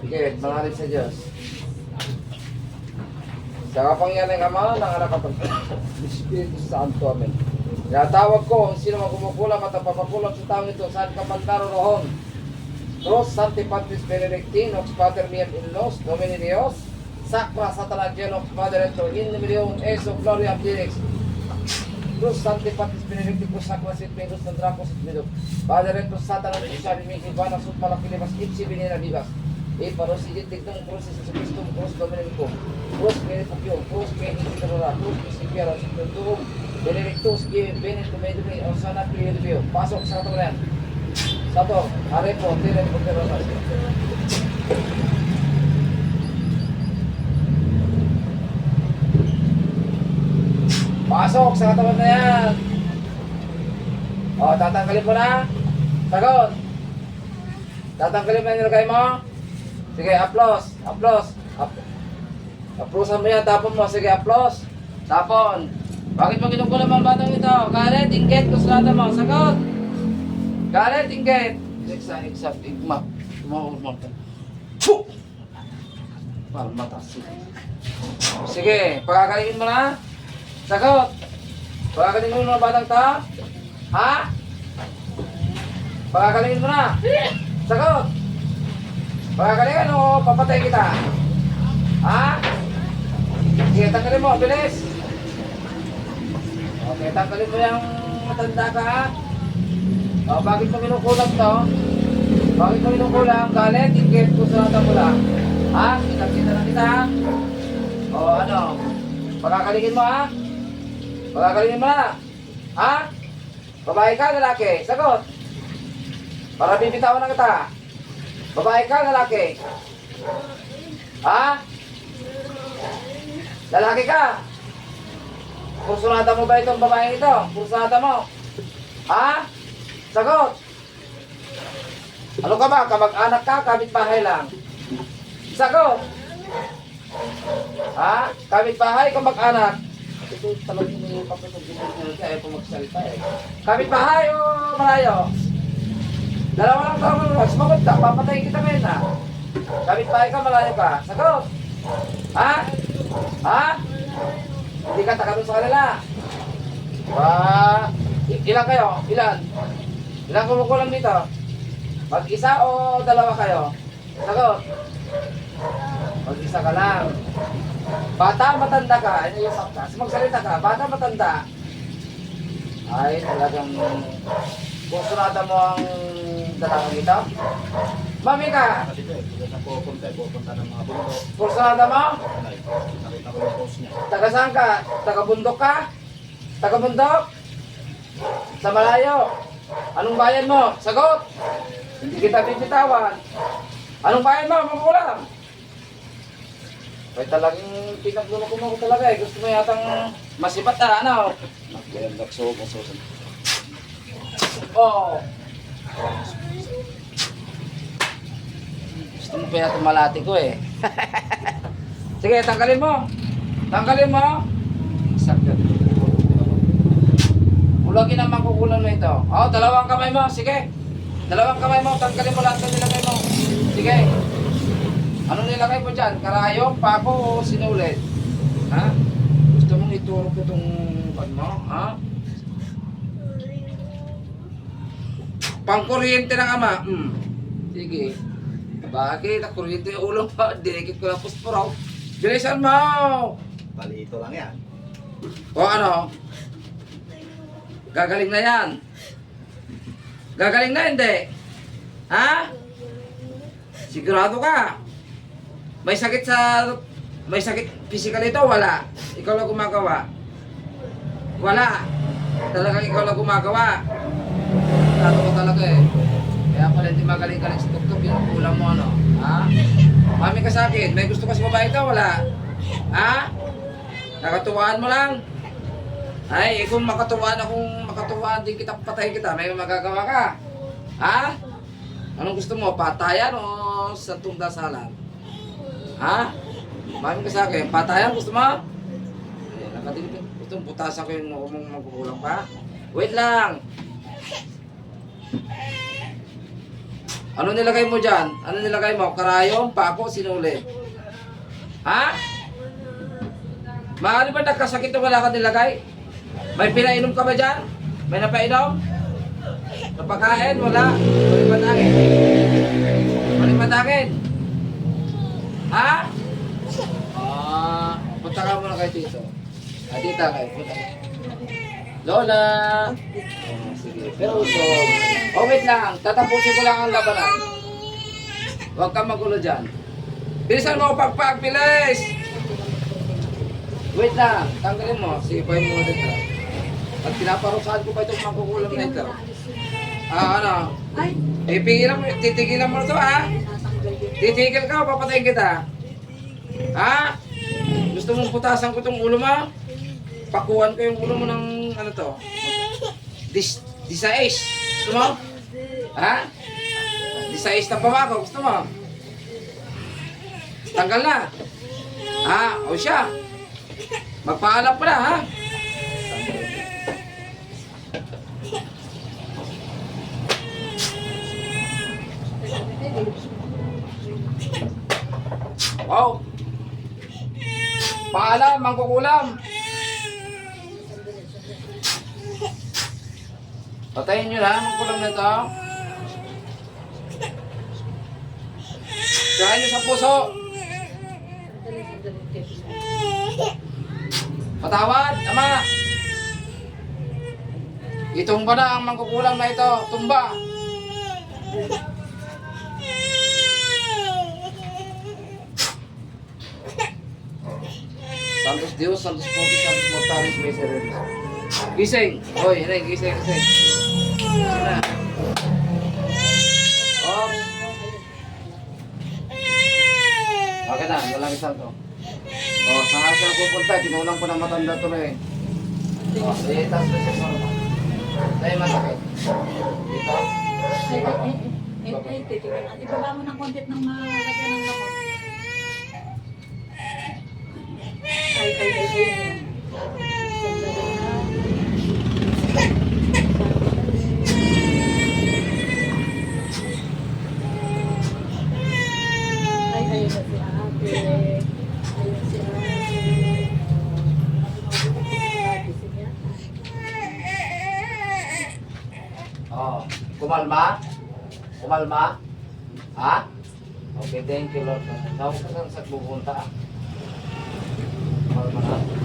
Sige, mangalit sa Diyos. Sa kapangyarihan ng Ama, ng Anak at Espiritu Santo. Amen. Tinatawag ko, sino man kumukulam at napapakulam sa taong ito, saan ka man naroon. Cross Santi Patris Benedictine, Ox Pater Miam in Los, Domini Dios, Sacra Satanagian of Padre Eto, in Milium Eso Gloria Dirix, Cruz Santi Patris Benedictine, Cruz Sacra Sit Pedros, Nandrapos Sit Medo, Padre Eto Satanas, Isari Miki, Vana Sut Malakilimas, Itsi Binira Vivas, E Paros Igitig ng Cruz sa Cristo, Cruz Dominico, Cruz Benedictio, Cruz Benedictorora, Cruz Benedictorora, Cruz Benedictus, Benedictus, Benedictus, Osana Pio, Pasok sa katulan. Satu, hari po, tidak diperkirakan. Pasok sa katawan na yan. O, tatanggalin mo na. Sagot. Tatanggalin mo yung nilagay mo. Sige, aplos. Aplos. Ap Aplosan mo yan, tapon mo. Sige, aplos. Tapon. Bakit mo kinukulam ang batang ito? Kare, tingkit, kusulatan mo. Sagot. Galit, inggit. Eksa, eksa, igma. Tumawag mo. Puh! Parang matas. Sige, pagkakalingin mo na. Sagot. Pagkakalingin mo na batang ta. Ha? Pagkakalingin mo na. Sagot. Pagkakalingin o papatay kita. Ha? Sige, tanggalin mo. Bilis. Okay, tanggalin mo yung matanda ka ha. Oh, bakit mo kinukulam to? Bakit mo kinukulam? Galit, sa mata mo lang. Ha? Kita-kita na kita, ha? O, ano? Pagkakalingin mo, ha? Pagkakalingin mo na. Ha? Babae ka, lalaki? Sagot. Para bibitawan na kita. Babae ka, lalaki? Ha? Lalaki ka? Kursunada mo ba itong babaeng ito? Kursunada mo? Ha? Sagot! Ano ka ba? Kamag-anak ka? Kapit-bahay lang? Sagot! Ha? Kapit-bahay? Kamag-anak? Ito talagang may papatog din ayaw po magsalita eh. Kapit-bahay o malayo? Dalawa lang tao mo. Sumagot ka. Papatayin kita ngayon na. Kapit-bahay ka, malayo ka. Sagot! Ha? Ha? Hindi ka taga doon sa kanila. I- ilan kayo? Ilan? Ilan kumukulang dito? Mag-isa o dalawa kayo? Sagot. Mag-isa ka lang. Bata, matanda ka. Ano yung sakta? Magsalita ka. Bata, matanda. Ay, talagang kusunada mo ang dalawang ito. Mami ka, Kasi ito eh, kung saan pupunta, pupunta ng mga bundok. kusunada mo? Ay, nakita ko yung post niya. Taga saan ka? Taga bundok ka? Taga bundok? Sa malayo? Anong bayan mo? Sagot! Hindi kita bibitawan. Anong bayan mo? Magulang! Ay talagang pinaglulo ko mo talaga eh. Gusto mo yatang masipat na ano? Kaya nagsuog ang susan. Oo. Gusto mo pa yata malati ko eh. Sige, tanggalin mo. Tanggalin mo. Sakit. Ulagin ang makukulan mo ito. Oh, dalawang kamay mo. Sige. Dalawang kamay mo. Tanggalin mo lahat ng nilagay mo. Sige. Ano nilagay mo dyan? Karayom, pako o sinulit? Ha? Gusto mong ituro ko itong pan mo? Ha? Pangkuryente ng ama. Hmm. Sige. Bakit? Ang kuryente ulo pa. Dinikit ko lang puspuraw. Bilisan mo! Bali ito lang yan. O ano? Gagaling na yan. Gagaling na hindi. Ha? Sigurado ka. May sakit sa... May sakit physical ito? Wala. Ikaw lang gumagawa. Wala. Talagang ikaw lang gumagawa. Sigurado ko talaga eh. Kaya pala hindi magaling-galing sa tuktok, yun ang kulang mo ano. Ha? Mami ka sa akin, may gusto ka sa babae ito? Wala. Ha? Nakatuwaan mo lang. Ay, eh, kung makatuwaan akong makatuwaan din kita, patayin kita, may magagawa ka. Ha? Anong gusto mo? Patayan o santong dasalan? Ha? Mami ka sa akin, patayan gusto mo? Ay, nakatingin. Gusto mo putasan ko yung mong magkukulang pa? Wait lang. Ano nilagay mo dyan? Ano nilagay mo? Karayom, pako, sinuli. Ha? Maaari ba nagkasakit na wala ka nilagay? May pinainom ka ba dyan? May napainom? Napakain? Wala. Balik patangin. Balik patangin. Ha? Ah, punta ka muna kay Tito. Ah, tita kayo. Punta. Lola! Oh, sige. Pero so, oh wait lang. Tatapusin ko lang ang labanan. Huwag kang magulo dyan. Bilisan mo pagpag, bilis! Wait lang, tanggalin mo. Sige, pahin mo dito. At pinaparusahan ko pa itong makukulam na ito. Ah, ano? Ay, Eh, pigilan mo, titigilan mo na ito, ha? yun. Titigil ka, papatayin kita. Ha? Gusto mong putasan ko itong ulo mo? Pakuhan ko yung ulo mo ng ano to? Dis, disais. Gusto mo? Ha? Disais na pabako. Gusto mo? Tanggal na. Ha? O siya. Magpaalam pa na, ha? Wow. Paalam, mangkukulam. Patayin nyo na, mangkulam na ito. Tirahan nyo sa puso. Patawad, ama. Itumba na ang mangkukulam na ito. Tumba. Santos Dios, Santos Pogi, Santos Mortalis, Misereres. Gising! Hoy, hinay, gising, gising. Na. Ops. Okay na, walang isang to. Oh, saan siya pupunta? Tinulang ko ng matanda to rin. Oh, sige, taas na siya Dahil masakit. Dito? Ay, ay, ay, ay, ay, titignan natin. Ibaba mo ng kontit ng malagyan ng lamok. Ay, ay, ay, ay. Oh, kumalma? Kumalma? Ha? Okay, thank you Lord. Dapat ka saan sa pupunta? Kumalma na.